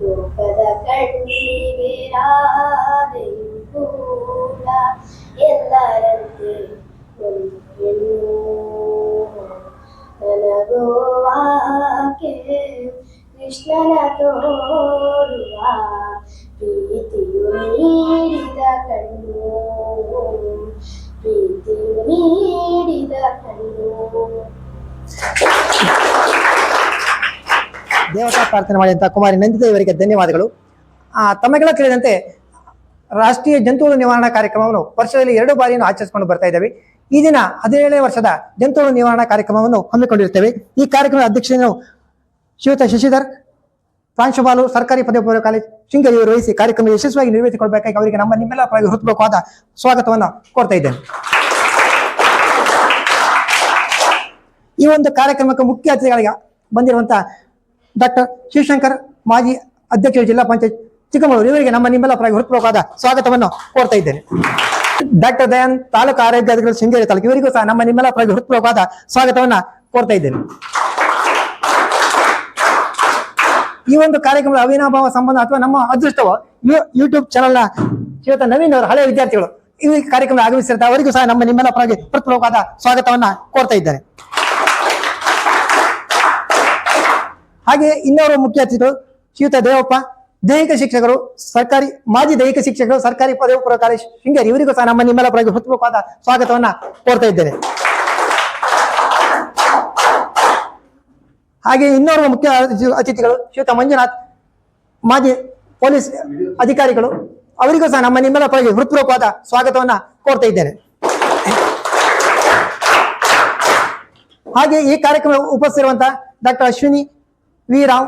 [SPEAKER 3] ಲೋಕದ ಕಣ್ಣಿಗೆ ರಾಧೆಯು ಕೂಡ ಎಲ್ಲರಂತೆ ಒಂದು ಹೆಣ್ಣು ನನಗೋವಾಕೆ ಕೃಷ್ಣನ ತೋರುವ ಪ್ರೀತಿಯು ನೀಡಿದ ಕಣ್ಣು ಪ್ರೀತಿಯು ನೀಡಿದ ಕಣ್ಣು
[SPEAKER 6] ದೇವತಾ ಪ್ರಾರ್ಥನೆ ಮಾಡಿದಂತಹ ಕುಮಾರಿ ನಂದಿದೇವರಿಗೆ ಇವರಿಗೆ ಧನ್ಯವಾದಗಳು ತಮಗೆಲ್ಲ ತಿಳಿದಂತೆ ರಾಷ್ಟ್ರೀಯ ಜಂತುಹುಳು ನಿವಾರಣಾ ಕಾರ್ಯಕ್ರಮವನ್ನು ವರ್ಷದಲ್ಲಿ ಎರಡು ಬಾರಿಯನ್ನು ಆಚರಿಸಿಕೊಂಡು ಬರ್ತಾ ಇದ್ದೇವೆ. ಈ ದಿನ ಹದಿನೇಳನೇ ವರ್ಷದ ಜಂತುಹುಳು ನಿವಾರಣಾ ಕಾರ್ಯಕ್ರಮವನ್ನು ಹಮ್ಮಿಕೊಂಡಿರುತ್ತೇವೆ ಈ ಕಾರ್ಯಕ್ರಮದ ಅಧ್ಯಕ್ಷತೆಯನ್ನು ಶಿವತ ಶಶಿಧರ್ ಪ್ರಾಂಶುಪಾಲು ಸರ್ಕಾರಿ ಪದವಿ ಪೂರ್ವ ಕಾಲೇಜ್ ಶೃಂಗೇರಿ ಅವರು ವಹಿಸಿ ಕಾರ್ಯಕ್ರಮ ಯಶಸ್ವಿಯಾಗಿ ನಿರ್ವಹಿಸಿಕೊಳ್ಬೇಕಾಗಿ ಅವರಿಗೆ ನಮ್ಮ ನಿಮ್ಮೆಲ್ಲ ಹೃತ್ಪೂರ್ವಕವಾದ ಸ್ವಾಗತವನ್ನು ಕೋರ್ತಾ ಇದ್ದೇನೆ. ಈ ಒಂದು ಕಾರ್ಯಕ್ರಮಕ್ಕೆ ಮುಖ್ಯ ಅತಿಥಿಗಳಿಗೆ ಬಂದಿರುವಂತಹ ಡಾಕ್ಟರ್ ಶಿವಶಂಕರ್ ಮಾಜಿ ಅಧ್ಯಕ್ಷರು ಜಿಲ್ಲಾ ಪಂಚಾಯತ್ ಚಿಕ್ಕಮಗಳೂರು. ಇವರಿಗೆ ನಮ್ಮ ನಿಮ್ಮೆಲ್ಲ ಪರವಾಗಿ ಹೃತ್ಪೂರ್ವಕವಾದ ಸ್ವಾಗತವನ್ನು ಕೋರ್ತಾ ಇದ್ದೇನೆ. ಡಾಕ್ಟರ್ ದಯಾನ್ ತಾಲೂಕು ಆರೋಗ್ಯಾಧಿಕಾರಿ ಶೃಂಗೇರಿ ತಾಲೂಕು ಇವರಿಗೂ ಸಹ ನಮ್ಮ ನಿಮ್ಮೆಲ್ಲ ಪರವಾಗಿ ಹೃತ್ಪೂರ್ವಕವಾದ ಸ್ವಾಗತವನ್ನು ಕೋರ್ತಾ ಇದ್ದೇನೆ. ಈ ಒಂದು ಕಾರ್ಯಕ್ರಮದ ಅವಿನಾಭಾವ ಸಂಬಂಧ ಅಥವಾ ನಮ್ಮ ಅದೃಷ್ಟವು ಯೂಟ್ಯೂಬ್ ಚಾನೆಲ್ನ ಶ್ರೀಯುತ ನವೀನ್ ಅವರು ಹಳೆಯ ವಿದ್ಯಾರ್ಥಿಗಳು ಈ ಕಾರ್ಯಕ್ರಮ ಆಗಮಿಸಿರ್ತಾರೆ ಅವರಿಗೂ ಸಹ ನಮ್ಮ ನಿಮ್ಮೆಲ್ಲ ಪರವಾಗಿ ಹೃತ್ಪೂರ್ವಕವಾದ ಸ್ವಾಗತವನ್ನ ಕೋರ್ತಾ ಇದ್ದೇನೆ. ಹಾಗೆ ಇನ್ನೋರ್ವ ಮುಖ್ಯ ಅತಿಥಿಗಳು ಶ್ರೀಯುತ ದೇವಪ್ಪ, ದೈಹಿಕ ಶಿಕ್ಷಕರು, ಸರ್ಕಾರಿ, ಮಾಜಿ ದೈಹಿಕ ಶಿಕ್ಷಕರು, ಸರ್ಕಾರಿ ಪದವಿ ಪೂರ್ವ ಕಾಲೇಜ್ ಶೃಂಗೇರಿ. ಇವರಿಗೂ ಸಹ ನಮ್ಮ ನಿಮ್ಮೆಲ್ಲ ಪರವಾಗಿ ಹೃತ್ಪೂರ್ವಕವಾದ ಸ್ವಾಗತವನ್ನ ಕೋರ್ತಾ ಇದ್ದೇನೆ. ಹಾಗೆ ಇನ್ನೋರ್ವ ಮುಖ್ಯ ಅತಿಥಿ- ಅತಿಥಿಗಳು ಶ್ರೀಯುತ ಮಂಜುನಾಥ್, ಮಾಜಿ ಪೊಲೀಸ್ ಅಧಿಕಾರಿಗಳು, ಅವರಿಗೂ ಸಹ ನಮ್ಮ ನಿಮ್ಮೆಲ್ಲ ಪರವಾಗಿ ಹೃತ್ಪೂರ್ವಕವಾದ ಸ್ವಾಗತವನ್ನ ಕೋರ್ತಾ ಇದ್ದೇನೆ. ಹಾಗೆ ಈ ಕಾರ್ಯಕ್ರಮ ಉಪಸ್ಥಿರುವಂತಹ ಡಾಕ್ಟರ್ ಅಶ್ವಿನಿ ವಿ ರಾವ್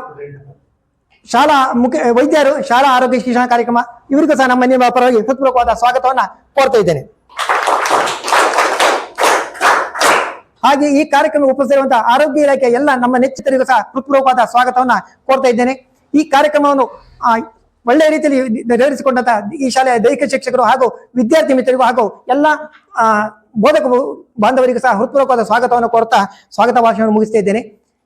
[SPEAKER 6] ಶಾಲಾ ಮುಖ್ಯ ವೈದ್ಯರು ಶಾಲಾ ಆರೋಗ್ಯ ಶಿಕ್ಷಣ ಕಾರ್ಯಕ್ರಮ ಇವರಿಗೂ ಸಹ ನಮ್ಮ ನಿಮ್ಮ ಪರವಾಗಿ ಹೃತ್ಪೂರ್ವಕವಾದ ಸ್ವಾಗತವನ್ನ ಕೋರ್ತಾ ಇದ್ದೇನೆ. ಹಾಗೆ ಈ ಕಾರ್ಯಕ್ರಮ ಉಪಸ್ಥಿರುವಂತಹ ಆರೋಗ್ಯ ಇಲಾಖೆ ಎಲ್ಲ ನಮ್ಮ ನೆಚ್ಚಿತರಿಗೂ ಸಹ ಹೃತ್ಪೂರ್ವಕವಾದ ಸ್ವಾಗತವನ್ನ ಕೋರ್ತಾ ಇದ್ದೇನೆ. ಈ ಕಾರ್ಯಕ್ರಮವನ್ನು ಆ, ಒಳ್ಳೆಯ ರೀತಿಯಲ್ಲಿ ನೆರವೇರಿಸಿಕೊಂಡಂತಹ ಈ ಶಾಲೆಯ ದೈಹಿಕ ಶಿಕ್ಷಕರು ಹಾಗೂ ವಿದ್ಯಾರ್ಥಿ ಮಿತ್ರರಿಗೂ ಹಾಗೂ ಎಲ್ಲ ಬೋಧಕ ಬಾಂಧವರಿಗೂ ಸಹ ಹೃತ್ಪೂರ್ವಕವಾದ ಸ್ವಾಗತವನ್ನು ಕೋರ್ತಾ ಸ್ವಾಗತ ಭಾಷಣವನ್ನು ಮುಗಿಸ್ತಾ ಇದ್ದೇನೆ.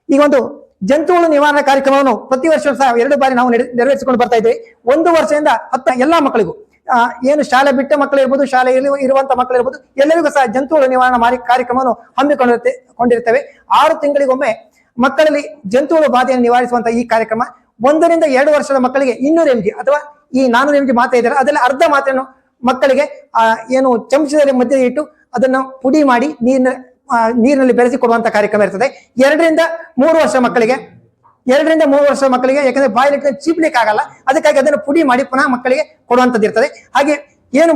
[SPEAKER 6] ಈಗ ಒಂದು ಜಂತುಹುಳು ನಿವಾರಣಾ ಕಾರ್ಯಕ್ರಮವನ್ನು ಪ್ರತಿ ವರ್ಷ ಸಹ ಎರಡು ಬಾರಿ ನಾವು ನೆರೆ- ನೆರವೇರಿಸಿಕೊಂಡು ಬರ್ತಾ ಇದ್ದೇವೆ ಒಂದು ವರ್ಷದಿಂದ ಹತ್ತ ಎಲ್ಲ ಮಕ್ಕಳಿಗೂ ಏನು ಶಾಲೆ ಬಿಟ್ಟ ಮಕ್ಕಳಿರ್ಬೋದು ಶಾಲೆಯಲ್ಲಿ ಇರುವಂತಹ ಮಕ್ಕಳಿರ್ಬೋದು ಎಲ್ಲರಿಗೂ ಸಹ ಜಂತುಹುಳು ನಿವಾರಣಾ ಮಾರಿ ಕಾರ್ಯಕ್ರಮವನ್ನು ಹಮ್ಮಿಕೊಂಡಿರುತ್ತೆ ಕೊಂಡಿರ್ತೇವೆ. ಆರು ತಿಂಗಳಿಗೊಮ್ಮೆ ಮಕ್ಕಳಲ್ಲಿ ಜಂತುಹುಳು ಬಾಧೆಯನ್ನು ನಿವಾರಿಸುವಂತಹ ಈ ಕಾರ್ಯಕ್ರಮ ಒಂದರಿಂದ ಎರಡು ವರ್ಷದ ಮಕ್ಕಳಿಗೆ ಇನ್ನೂರು ಎಂ ಅಥವಾ ಈ ನಾನೂರು ಎಂ ಜಿ ಮಾತ್ರೆ ಇದ್ದಾರೆ. ಅದರಲ್ಲಿ ಅರ್ಧ ಮಾತ್ರೆಯನ್ನು ಮಕ್ಕಳಿಗೆ ಏನು ಚಮಚದಲ್ಲಿ ಮಧ್ಯೆ ಇಟ್ಟು ಅದನ್ನು ಪುಡಿ ಮಾಡಿ ನೀರಿನ ನೀರಿನಲ್ಲಿ ಬೆರೆಸಿ ಕೊಡುವಂತ ಕಾರ್ಯಕ್ರಮ ಇರ್ತದೆ. ಎರಡರಿಂದ ಮೂರು ವರ್ಷ ಮಕ್ಕಳಿಗೆ, ಎರಡರಿಂದ ಮೂರು ವರ್ಷ ಮಕ್ಕಳಿಗೆ, ಯಾಕಂದ್ರೆ ಬಾಯಿಲಿಟ್ಟು ಚೀಪ್ಲಿಕ್ಕೆ ಆಗಲ್ಲ ಅದಕ್ಕಾಗಿ ಅದನ್ನು ಪುಡಿ ಮಾಡಿ ಪುನಃ ಮಕ್ಕಳಿಗೆ ಕೊಡುವಂತದ್ದು ಇರ್ತದೆ. ಹಾಗೆ ಏನು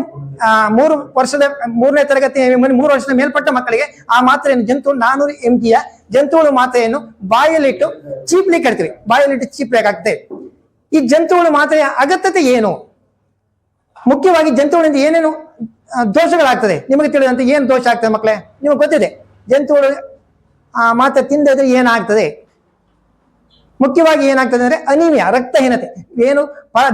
[SPEAKER 6] ಮೂರು ವರ್ಷದ, ಮೂರನೇ ತರಗತಿ ಮೂರು ವರ್ಷದ ಮೇಲ್ಪಟ್ಟ ಮಕ್ಕಳಿಗೆ ಆ ಮಾತ್ರೆಯನ್ನು ಜಂತು ನಾನೂರು ಎಂ ಜಿಯ ಜಂತುಹುಳು ಮಾತ್ರೆಯನ್ನು ಬಾಯಲ್ಲಿಟ್ಟು ಚೀಪ್ಲಿಕ್ಕೆ ಇಡ್ತೀವಿ ಬಾಯಲ್ಲಿಟ್ಟು ಚೀಪ್ಲಿಕ್ಕೆ ಈ ಜಂತುಹುಳು ಮಾತ್ರೆಯ ಅಗತ್ಯತೆ ಏನು? ಮುಖ್ಯವಾಗಿ ಜಂತುಗಳಿಂದ ಏನೇನು ದೋಷಗಳಾಗ್ತದೆ? ನಿಮಗೆ ತಿಳಿದಂತೆ ಏನು ದೋಷ ಆಗ್ತದೆ ಮಕ್ಕಳೇ? ನಿಮಗೆ ಗೊತ್ತಿದೆ. ಜಂತುಹುಳು ಆ, ಮಾತ್ರ ತಿಂದಿದ್ರೆ ಏನಾಗ್ತದೆ? ಮುಖ್ಯವಾಗಿ ಏನಾಗ್ತದೆ ಅಂದ್ರೆ ಅನಿಮಿಯಾ ರಕ್ತಹೀನತೆ. ಏನು?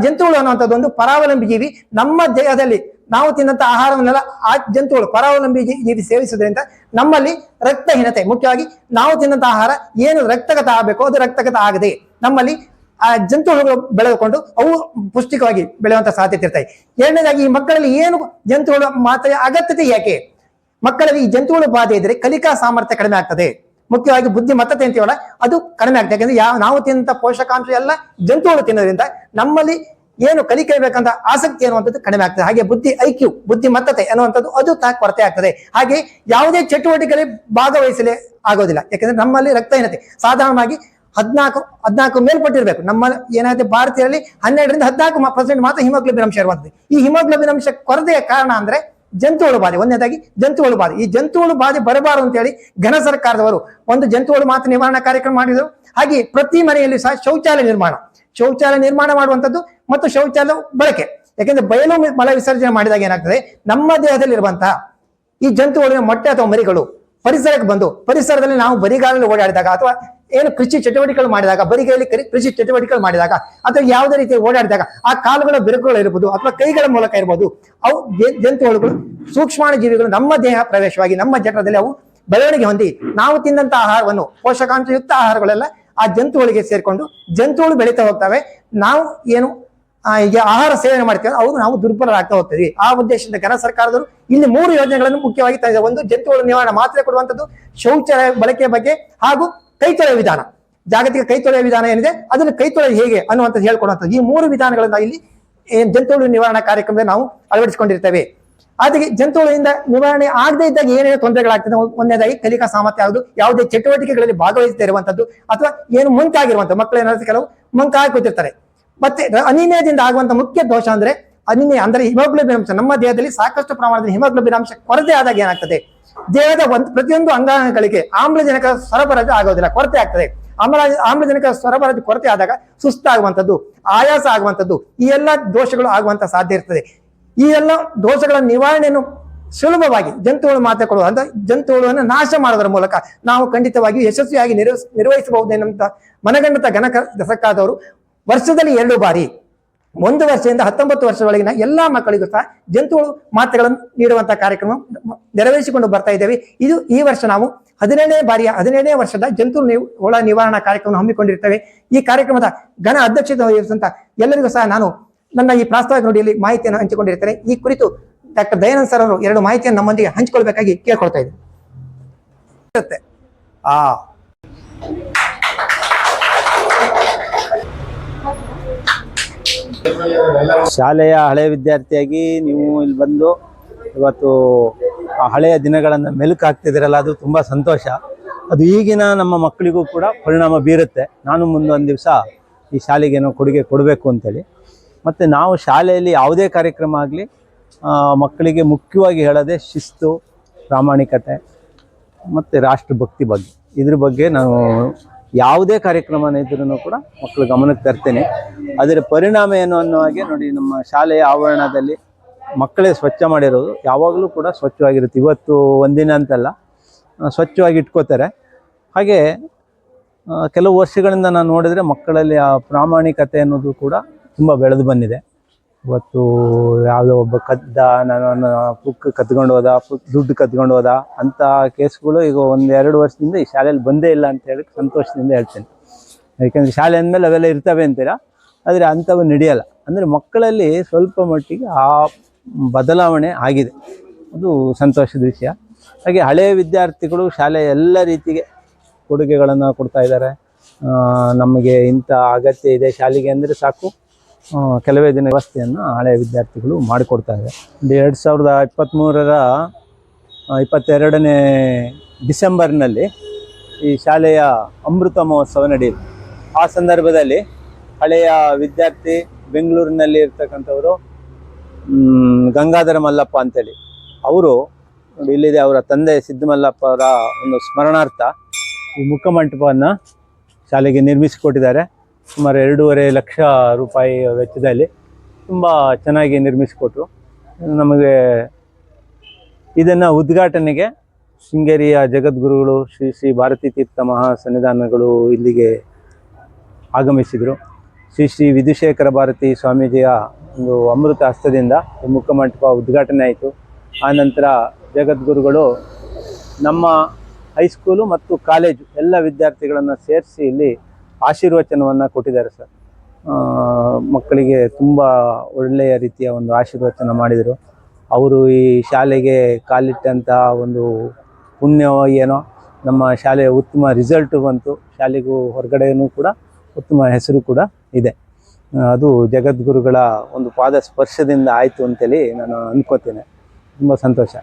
[SPEAKER 6] ಜಂತುಗಳು ಅನ್ನುವಂಥದ್ದು ಒಂದು ಪರಾವಲಂಬಿ ಜೀವಿ ನಮ್ಮ ದೇಹದಲ್ಲಿ ನಾವು ತಿನ್ನಂತ ಆಹಾರವನ್ನೆಲ್ಲ ಆ ಜಂತುಗಳು ಪರಾವಲಂಬಿ ಜೀವಿ ಸೇವಿಸುವುದರಿಂದ ನಮ್ಮಲ್ಲಿ ರಕ್ತಹೀನತೆ. ಮುಖ್ಯವಾಗಿ ನಾವು ತಿನ್ನಂತ ಆಹಾರ ಏನು ರಕ್ತಗತ ಆಗಬೇಕು ಅದು ರಕ್ತಗತ ಆಗದೆ ನಮ್ಮಲ್ಲಿ ಆ ಜಂತುಗಳು ಬೆಳೆದುಕೊಂಡು ಅವು ಪುಷ್ಟಿಕವಾಗಿ ಬೆಳೆಯುವಂತ ಸಾಧ್ಯತೆ ಇರ್ತಾಯಿ ಎರಡನೇದಾಗಿ ಈ ಮಕ್ಕಳಲ್ಲಿ ಏನು ಜಂತುಗಳು ಮಾತ್ರೆಯ ಅಗತ್ಯತೆ ಯಾಕೆ? ಮಕ್ಕಳಲ್ಲಿ ಈ ಜಂತುಹುಳು ಬಾಧೆ ಇದ್ರೆ ಕಲಿಕಾ ಸಾಮರ್ಥ್ಯ ಕಡಿಮೆ ಆಗ್ತದೆ. ಮುಖ್ಯವಾಗಿ ಬುದ್ಧಿಮತ್ತತೆ ಅಂತೀವಲ್ಲ ಅದು ಕಡಿಮೆ ಆಗ್ತದೆ. ಯಾಕಂದ್ರೆ ಯಾವ ನಾವು ತಿಂತ ಪೋಷಕಾಂಶ ಎಲ್ಲ ಜಂತುಹುಳು ತಿನ್ನೋದ್ರಿಂದ ನಮ್ಮಲ್ಲಿ ಏನು ಕಲಿಕಬೇಕಂತ ಆಸಕ್ತಿ ಅನ್ನುವಂಥದ್ದು ಕಡಿಮೆ ಆಗ್ತದೆ. ಹಾಗೆ ಬುದ್ಧಿ ಐಕ್ಯು ಬುದ್ಧಿಮತ್ತತೆ ಅನ್ನುವಂಥದ್ದು ಅದು ತಾ ಕೊರತೆ ಆಗ್ತದೆ. ಹಾಗೆ ಯಾವುದೇ ಚಟುವಟಿಕೆಯಲ್ಲಿ ಭಾಗವಹಿಸಲೇ ಆಗೋದಿಲ್ಲ. ಯಾಕಂದ್ರೆ ನಮ್ಮಲ್ಲಿ ರಕ್ತಹೀನತೆ ಸಾಧಾರಣವಾಗಿ ಹದಿನಾಲ್ಕು ಹದಿನಾಲ್ಕು ಮೇಲ್ಪಟ್ಟಿರಬೇಕು. ನಮ್ಮ ಏನಾದ್ರೆ ಭಾರತೀಯರಲ್ಲಿ ಹನ್ನೆರಡರಿಂದ ಹದಿನಾಲ್ಕು ಪರ್ಸೆಂಟ್ ಮಾತ್ರ ಹಿಮೋಗ್ಲೋಬಿನ್ ಅಂಶ ಇರುವಂತದ್ದು ಈ ಹಿಮೋಗ್ಲೋಬಿನ್ ಅಂಶ ಕೊರತೆಯ ಕಾರಣ ಅಂದ್ರೆ ಜಂತುಹುಳು ಬಾಧೆ. ಒಂದನೇದಾಗಿ ಜಂತುಹುಳು ಬಾಧೆ. ಈ ಜಂತುಹುಳು ಬಾಧೆ ಬರಬಾರದು ಅಂತ ಹೇಳಿ ಘನ ಸರ್ಕಾರದವರು ಒಂದು ಜಂತುಗಳು ಮಾತ್ರ ನಿವಾರಣಾ ಕಾರ್ಯಕ್ರಮ ಮಾಡಿದರು. ಹಾಗೆ ಪ್ರತಿ ಮನೆಯಲ್ಲಿ ಸಹ ಶೌಚಾಲಯ ನಿರ್ಮಾಣ. ಶೌಚಾಲಯ ನಿರ್ಮಾಣ ಮಾಡುವಂಥದ್ದು ಮತ್ತು ಶೌಚಾಲಯ ಬಳಕೆ. ಯಾಕೆಂದ್ರೆ ಬಯಲು ಮಲ ವಿಸರ್ಜನೆ ಮಾಡಿದಾಗ ಏನಾಗ್ತದೆ? ನಮ್ಮ ದೇಹದಲ್ಲಿರುವಂತಹ ಈ ಜಂತುಹುಳಿನ ಮೊಟ್ಟೆ ಅಥವಾ ಮರಿಗಳು ಪರಿಸರಕ್ಕೆ ಬಂದು, ಪರಿಸರದಲ್ಲಿ ನಾವು ಬರಿಗಾಲಲ್ಲಿ ಓಡಾಡಿದಾಗ ಅಥವಾ ಏನು ಕೃಷಿ ಚಟುವಟಿಕೆಗಳು ಮಾಡಿದಾಗ, ಬರಿಗೈಯಲ್ಲಿ ಕೃಷಿ ಚಟುವಟಿಕೆಗಳು ಮಾಡಿದಾಗ, ಅಥವಾ ಯಾವುದೇ ರೀತಿ ಓಡಾಡಿದಾಗ ಆ ಕಾಲುಗಳ ಬೆರಕುಗಳು ಇರಬಹುದು ಅಥವಾ ಕೈಗಳ ಮೂಲಕ ಇರಬಹುದು ಅವು ಜಂತುಗಳು ಸೂಕ್ಷ್ಮಾಣು ಜೀವಿಗಳು ನಮ್ಮ ದೇಹ ಪ್ರವೇಶವಾಗಿ, ನಮ್ಮ ಜಠರದಲ್ಲಿ ಅವು ಬೆಳವಣಿಗೆ ಹೊಂದಿ ನಾವು ತಿಂದಂತ ಆಹಾರವನ್ನು, ಪೋಷಕಾಂಶಯುಕ್ತ ಆಹಾರಗಳೆಲ್ಲ ಆ ಜಂತುಗಳಿಗೆ ಸೇರಿಕೊಂಡು ಜಂತುಗಳು ಬೆಳೀತಾ ಹೋಗ್ತವೆ. ನಾವು ಏನು ಈಗ ಆಹಾರ ಸೇವನೆ ಮಾಡ್ತೀವಿ ಅವರು ನಾವು ದುರ್ಬಲರಾಗ್ತಾ ಹೋಗ್ತೀವಿ. ಆ ಉದ್ದೇಶದಿಂದ ಕೇಂದ್ರ ಸರ್ಕಾರದವರು ಇಲ್ಲಿ ಮೂರು ಯೋಜನೆಗಳನ್ನು ಮುಖ್ಯವಾಗಿ ತಂದಿದೆ ಒಂದು ಜಂತುಗಳ ನಿವಾರಣೆ ಮಾತ್ರೆ ಕೊಡುವಂಥದ್ದು, ಶೌಚಾಲಯ ಬಳಕೆಯ ಬಗ್ಗೆ ಹಾಗೂ ಕೈ ತೊಳೆಯ ವಿಧಾನ. ಜಾಗತಿಕ ಕೈ ತೊಳೆಯ ವಿಧಾನ ಏನಿದೆ, ಅದನ್ನು ಕೈ ಹೇಗೆ ಅನ್ನುವಂಥದ್ದು ಹೇಳ್ಕೊಡುವಂಥದ್ದು. ಈ ಮೂರು ವಿಧಾನಗಳನ್ನ ಇಲ್ಲಿ ಜಂತುಹುಳು ನಿವಾರಣಾ ಕಾರ್ಯಕ್ರಮದಲ್ಲಿ ನಾವು ಅಳವಡಿಸಿಕೊಂಡಿರ್ತೇವೆ. ಅದಕ್ಕೆ ಜಂತುಗಳಿಂದ ನಿವಾರಣೆ ಆಗದೇ ಇದ್ದಾಗ ಏನೇನು ತೊಂದರೆಗಳಾಗ್ತದೆ ಒಂದನೇದಾಗಿ ಕಲಿಕಾ ಸಾಮರ್ಥ್ಯ ಆಗುದು ಯಾವುದೇ ಚಟುವಟಿಕೆಗಳಲ್ಲಿ ಭಾಗವಹಿಸದೇ ಇರುವಂಥದ್ದು, ಅಥವಾ ಏನು ಮುಂಕಾಗಿರುವಂಥದ್ದು. ಮಕ್ಕಳು ಏನಾದ್ರು ಕೆಲವು ಮುಂಕಾಗಿ ಕೂತಿರ್ತಾರೆ. ಮತ್ತೆ ಅನಿಮಯದಿಂದ ಆಗುವಂತ ಮುಖ್ಯ ದೋಷ ಅಂದ್ರೆ ಅನಿಮಯ ಅಂದ್ರೆ ಹಿಮೋಗ್ಲೋಬಿನ್ ಅಂಶ ನಮ್ಮ ದೇಹದಲ್ಲಿ ಸಾಕಷ್ಟು ಪ್ರಮಾಣದಲ್ಲಿ ಹಿಮೋಗ್ಲೋಬಿನ್ ಅಂಶ ಕೊರತೆ ಆದಾಗ ಏನಾಗ್ತದೆ? ದೇಹದ ಒಂದು ಪ್ರತಿಯೊಂದು ಅಂಗಾಂಗಗಳಿಗೆ ಆಮ್ಲಜನಕ ಸರಬರಾಜು ಆಗೋದಿಲ್ಲ, ಕೊರತೆ ಆಗ್ತದೆ. ಆಮ್ಲ ಆಮ್ಲಜನಕ ಸರಬರಾಜು ಕೊರತೆ ಆದಾಗ ಸುಸ್ತಾಗುವಂಥದ್ದು, ಆಯಾಸ ಆಗುವಂಥದ್ದು, ಈ ಎಲ್ಲ ದೋಷಗಳು ಆಗುವಂತ ಸಾಧ್ಯ ಇರ್ತದೆ. ಈ ಎಲ್ಲ ದೋಷಗಳ ನಿವಾರಣೆಯನ್ನು ಸುಲಭವಾಗಿ ಜಂತುಗಳು ಮಾತ್ರ ಕೊಡುವ ಅಂತ ಜಂತುಗಳನ್ನು ನಾಶ ಮಾಡೋದರ ಮೂಲಕ ನಾವು ಖಂಡಿತವಾಗಿ ಯಶಸ್ವಿಯಾಗಿ ನಿರ್ವಹಿಸ ನಿರ್ವಹಿಸಬಹುದೇನಂತ ಮನಗಂಡತ ಗಣಕ ಸರ್ಕಾರದವರು ವರ್ಷದಲ್ಲಿ ಎರಡು ಬಾರಿ. ಒಂದು ವರ್ಷದಿಂದ ಹತ್ತೊಂಬತ್ತು ವರ್ಷದೊಳಗಿನ ಎಲ್ಲಾ ಮಕ್ಕಳಿಗೂ ಸಹ ಜಂತುಗಳು ಮಾತ್ರೆಗಳನ್ನು ನೀಡುವಂತಹ ಕಾರ್ಯಕ್ರಮ ನೆರವೇರಿಸಿಕೊಂಡು ಬರ್ತಾ ಇದ್ದೇವೆ. ಇದು ಈ ವರ್ಷ ನಾವು ಹದಿನೇಳನೇ ಬಾರಿಯ ಹದಿನೇಳನೇ ವರ್ಷದ ಜಂತು ಒಳ ನಿವಾರಣಾ ಕಾರ್ಯಕ್ರಮ ಹಮ್ಮಿಕೊಂಡಿರ್ತೇವೆ. ಈ ಕಾರ್ಯಕ್ರಮದ ಘನ ಅಧ್ಯಕ್ಷತೆ ವಹಿಸಿದಂತ ಎಲ್ಲರಿಗೂ ಸಹ ನಾನು ನನ್ನ ಈ ಪ್ರಾಸ್ತಾವಿಕ ನುಡಿಯಲ್ಲಿ ಮಾಹಿತಿಯನ್ನು ಹಂಚಿಕೊಂಡಿರ್ತೇನೆ. ಈ ಕುರಿತು ಡಾಕ್ಟರ್ ದಯಾನಂದ್ ಸರ್ ಅವರು ಎರಡು ಮಾಹಿತಿಯನ್ನು ನಮ್ಮೊಂದಿಗೆ ಹಂಚಿಕೊಳ್ಬೇಕಾಗಿ ಕೇಳ್ಕೊಳ್ತಾ ಇದ್ದೀನಿ. ಆ
[SPEAKER 1] ಶಾಲೆಯ ಹಳೆಯ ವಿದ್ಯಾರ್ಥಿಯಾಗಿ ನೀವು ಇಲ್ಲಿ ಬಂದು ಇವತ್ತು ಹಳೆಯ ದಿನಗಳನ್ನು ಮೆಲುಕು ಹಾಕ್ತಿದ್ದೀರಲ್ಲ, ಅದು ತುಂಬ ಸಂತೋಷ. ಅದು ಈಗಿನ ನಮ್ಮ ಮಕ್ಕಳಿಗೂ ಕೂಡ ಪರಿಣಾಮ ಬೀರುತ್ತೆ. ನಾನು ಮುಂದೊಂದು ದಿವಸ ಈ ಶಾಲೆಗೇನೋ ಕೊಡುಗೆ ಕೊಡಬೇಕು ಅಂತೇಳಿ. ಮತ್ತು ನಾವು ಶಾಲೆಯಲ್ಲಿ ಯಾವುದೇ ಕಾರ್ಯಕ್ರಮ ಆಗಲಿ ಮಕ್ಕಳಿಗೆ ಮುಖ್ಯವಾಗಿ ಹೇಳೋದೆ ಶಿಸ್ತು, ಪ್ರಾಮಾಣಿಕತೆ, ಮತ್ತು ರಾಷ್ಟ್ರಭಕ್ತಿ ಬಗ್ಗೆ. ಇದ್ರ ಬಗ್ಗೆ ನಾವು ಯಾವುದೇ ಕಾರ್ಯಕ್ರಮನ ಇದ್ರೂ ಕೂಡ ಮಕ್ಕಳ ಗಮನಕ್ಕೆ ತರ್ತೇನೆ. ಅದರ ಪರಿಣಾಮ ಏನು ಅನ್ನೋ ಹಾಗೆ ನೋಡಿ ನಮ್ಮ ಶಾಲೆಯ ಆವರಣದಲ್ಲಿ ಮಕ್ಕಳೇ ಸ್ವಚ್ಛ ಮಾಡಿರೋದು. ಯಾವಾಗಲೂ ಕೂಡ ಸ್ವಚ್ಛವಾಗಿರುತ್ತೆ. ಇವತ್ತು ಒಂದಿನ ಅಂತಲ್ಲ ಸ್ವಚ್ಛವಾಗಿ ಇಟ್ಕೋತಾರೆ. ಹಾಗೆ ಕೆಲವು ವರ್ಷಗಳಿಂದ ನಾನು ನೋಡಿದರೆ ಮಕ್ಕಳಲ್ಲಿ ಆ ಪ್ರಾಮಾಣಿಕತೆ ಅನ್ನೋದು ಕೂಡ ತುಂಬ ಬೆಳೆದು ಬಂದಿದೆ. ಇವತ್ತು ಯಾವುದೋ ಒಬ್ಬ ಕದ್ದ ನನ್ನ ಪುಕ್ ಕತ್ಕೊಂಡು ಹೋದ ಪುಕ್ ದುಡ್ಡು ಕತ್ಕೊಂಡು ಹೋದ, ಅಂಥ ಕೇಸ್ಗಳು ಈಗ ಒಂದು ಎರಡು ವರ್ಷದಿಂದ ಈ ಶಾಲೆಯಲ್ಲಿ ಬಂದೇ ಇಲ್ಲ ಅಂತ ಹೇಳಿ ಸಂತೋಷದಿಂದ ಹೇಳ್ತೇನೆ. ಯಾಕೆಂದರೆ ಶಾಲೆ ಅಂದಮೇಲೆ ಅವೆಲ್ಲ ಇರ್ತವೆ ಅಂತೀರ? ಆದರೆ ಅಂಥವು ನಡೆಯಲ್ಲ. ಅಂದರೆ ಮಕ್ಕಳಲ್ಲಿ ಸ್ವಲ್ಪ ಮಟ್ಟಿಗೆ ಆ ಬದಲಾವಣೆ ಆಗಿದೆ. ಅದು ಸಂತೋಷದ ವಿಷಯ. ಹಾಗೆ ಹಳೆಯ ವಿದ್ಯಾರ್ಥಿಗಳು ಶಾಲೆ ಎಲ್ಲ ರೀತಿಗೆ ಕೊಡುಗೆಗಳನ್ನು ಕೊಡ್ತಾ ಇದ್ದಾರೆ. ನಮಗೆ ಇಂಥ ಅಗತ್ಯ ಇದೆ ಶಾಲೆಗೆ ಅಂದರೆ ಸಾಕು. ಕೆಲವೇ ದಿನ ವ್ಯವಸ್ಥೆಯನ್ನು ಹಳೆಯ ವಿದ್ಯಾರ್ಥಿಗಳು ಮಾಡಿಕೊಡ್ತಾ ಇದ್ದಾರೆ ಒಂದು ಎರಡು ಸಾವಿರದ ಇಪ್ಪತ್ತ್ಮೂರರ ಇಪ್ಪತ್ತೆರಡನೇ ಡಿಸೆಂಬರ್ನಲ್ಲಿ ಈ ಶಾಲೆಯ ಅಮೃತ ಮಹೋತ್ಸವ ನಡೆಯಿತು. ಆ ಸಂದರ್ಭದಲ್ಲಿ ಹಳೆಯ ವಿದ್ಯಾರ್ಥಿ ಬೆಂಗಳೂರಿನಲ್ಲಿ ಇರ್ತಕ್ಕಂಥವರು ಗಂಗಾಧರ ಮಲ್ಲಪ್ಪ ಅಂತೇಳಿ. ಅವರು ಇಲ್ಲಿದೆ ಅವರ ತಂದೆ ಸಿದ್ದಮಲ್ಲಪ್ಪ ಅವರ ಒಂದು ಸ್ಮರಣಾರ್ಥ ಈ ಮುಖಮಂಟಪವನ್ನು ಶಾಲೆಗೆ ನಿರ್ಮಿಸಿಕೊಟ್ಟಿದ್ದಾರೆ. ಸುಮಾರು ಎರಡೂವರೆ ಲಕ್ಷ ರೂಪಾಯಿ ವೆಚ್ಚದಲ್ಲಿ ತುಂಬ ಚೆನ್ನಾಗಿ ನಿರ್ಮಿಸಿಕೊಟ್ರು. ನಮಗೆ ಇದನ್ನು ಉದ್ಘಾಟನೆಗೆ ಶೃಂಗೇರಿಯ ಜಗದ್ಗುರುಗಳು ಶ್ರೀ ಶ್ರೀ ಭಾರತೀ ತೀರ್ಥ ಮಹಾ ಸನ್ನಿಧಾನಗಳು ಇಲ್ಲಿಗೆ ಆಗಮಿಸಿದರು. ಶ್ರೀ ಶ್ರೀ ವಿಧುಶೇಖರ ಭಾರತಿ ಸ್ವಾಮೀಜಿಯ ಒಂದು ಅಮೃತ ಹಸ್ತದಿಂದ ಮುಖಮಂಟಪ ಉದ್ಘಾಟನೆ ಆಯಿತು. ಆನಂತರ ಜಗದ್ಗುರುಗಳು ನಮ್ಮ ಹೈಸ್ಕೂಲು ಮತ್ತು ಕಾಲೇಜು ಎಲ್ಲ ವಿದ್ಯಾರ್ಥಿಗಳನ್ನು ಸೇರಿಸಿ ಇಲ್ಲಿ ಆಶೀರ್ವಚನವನ್ನು ಕೊಟ್ಟಿದ್ದಾರೆ ಸರ್. ಮಕ್ಕಳಿಗೆ ತುಂಬ ಒಳ್ಳೆಯ ರೀತಿಯ ಒಂದು ಆಶೀರ್ವಚನ ಮಾಡಿದರು. ಅವರು ಈ ಶಾಲೆಗೆ ಕಾಲಿಟ್ಟಂತಹ ಒಂದು ಪುಣ್ಯವೋ ಏನೋ ನಮ್ಮ ಶಾಲೆಯ ಉತ್ತಮ ರಿಸಲ್ಟು ಬಂತು. ಶಾಲೆಗೂ ಹೊರಗಡೆಯೂ ಕೂಡ ಉತ್ತಮ ಹೆಸರು ಕೂಡ ಇದೆ. ಅದು ಜಗದ್ಗುರುಗಳ ಒಂದು ಪಾದ ಸ್ಪರ್ಶದಿಂದ ಆಯಿತು ಅಂತೇಳಿ ನಾನು ಅಂದ್ಕೋತೇನೆ ತುಂಬ ಸಂತೋಷ.